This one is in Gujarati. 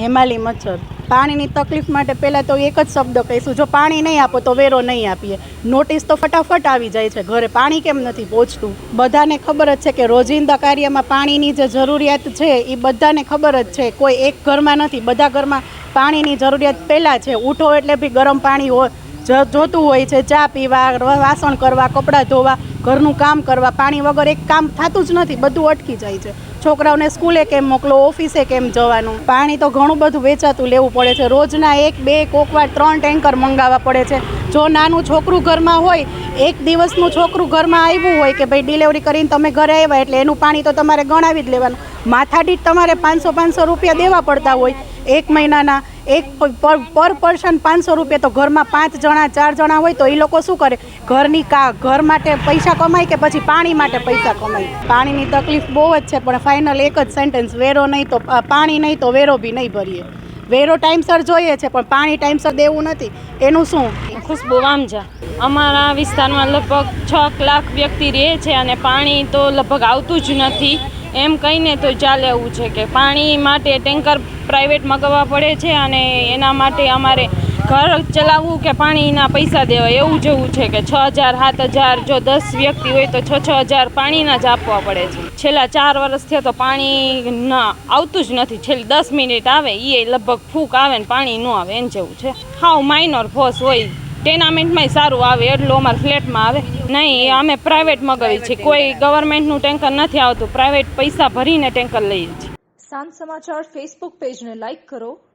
હેમાલી મચ્છર. પાણીની તકલીફ માટે પહેલાં તો એક જ શબ્દ કહીશું. જો પાણી નહીં આપો તો વેરો નહીં આપીએ. નોટિસ તો ફટાફટ આવી જાય છે. ઘરે પાણી કેમ નથી પહોંચતું? બધાને ખબર જ છે કે રોજિંદા કાર્યમાં પાણીની જે જરૂરિયાત છે એ બધાને ખબર જ છે. કોઈ એક ઘરમાં નથી. બધા ઘરમાં પાણીની જરૂરિયાત પહેલાં છે. ઉઠો એટલે બી ગરમ પાણી હોય જોતું હોય છે, ચા પીવા વાસણ કરવા, કપડાં ધોવા, ઘરનું કામ કરવા, પાણી વગર એક કામ થતું જ નથી, બધું અટકી જાય છે. છોકરાઓને સ્કૂલે કેમ મોકલો, ઓફિસે કેમ જવાનું? પાણી તો ઘણું બધું વેચાતું લેવું પડે છે. રોજના એક, બે કોકવાર ત્રણ ટેન્કર મંગાવવા પડે છે. જો નાનું છોકરું ઘરમાં હોય એક દિવસનું છોકરું ઘરમાં આવ્યું હોય કે ભાઈ ડિલિવરી કરીને તમે ઘરે આવ્યા એટલે એનું પાણી તો તમારે ગણાવી જ લેવાનું. માથાદીઠ તમારે પાંચસો પાંચસો રૂપિયા દેવા પડતા હોય. એક મહિનાના એક પર પર પર્સન પાંચસો રૂપિયા તો ઘરમાં પાંચ જણા, ચાર જણા હોય તો એ લોકો શું કરે? ઘરની કા, ઘર માટે પૈસા કમાય કે પછી પાણી માટે પૈસા કમાય? પાણીની તકલીફ બહુ જ છે, પણ ફાઇનલ એક જ સેન્ટેન્સ વેરો નહીં તો પાણી નહીં તો વેરો બી નહીં ભરીએ. વેરો ટાઈમસર જોઈએ છે, પણ પાણી ટાઈમસર દેવું નથી. એનું શું? ખુશ્બુ વામજા અમારા વિસ્તારમાં લગભગ છ લાખ વ્યક્તિ રહે છે અને પાણી તો લગભગ આવતું જ નથી. એમ કહીને તો ચાલે એવું છે કે પાણી માટે ટેન્કર પ્રાઇવેટ મગાવવા પડે છે અને એના માટે અમારે ઘર ચલાવવું કે પાણીના પૈસા દેવા, એવું જેવું છે કે છ હજાર, સાત હજાર, જો દસ વ્યક્તિ હોય તો છ છ હજાર પાણીના જ આપવા પડે છે. છેલ્લા ચાર વર્ષથી તો પાણી ના આવતું જ નથી. છેલ્લી દસ મિનિટ આવે એ લગભગ ફૂંક આવે ને પાણી ન આવે, એમ જેવું છે. હાવ માઇનોર ફોર્સ હોય ટેનામેન્ટમાંય સારું આવે, એટલું અમારા ફ્લેટમાં આવે. નહીં અમે પ્રાઇવેટ મગાવી છીએ કોઈ ગવર્મેન્ટનું ટેન્કર નથી આવતું. પ્રાઇવેટ પૈસા ભરીને ટેન્કર લઈએ છીએ સાંજ સમાચાર ફેસબુક પેજને લાઇક કરો.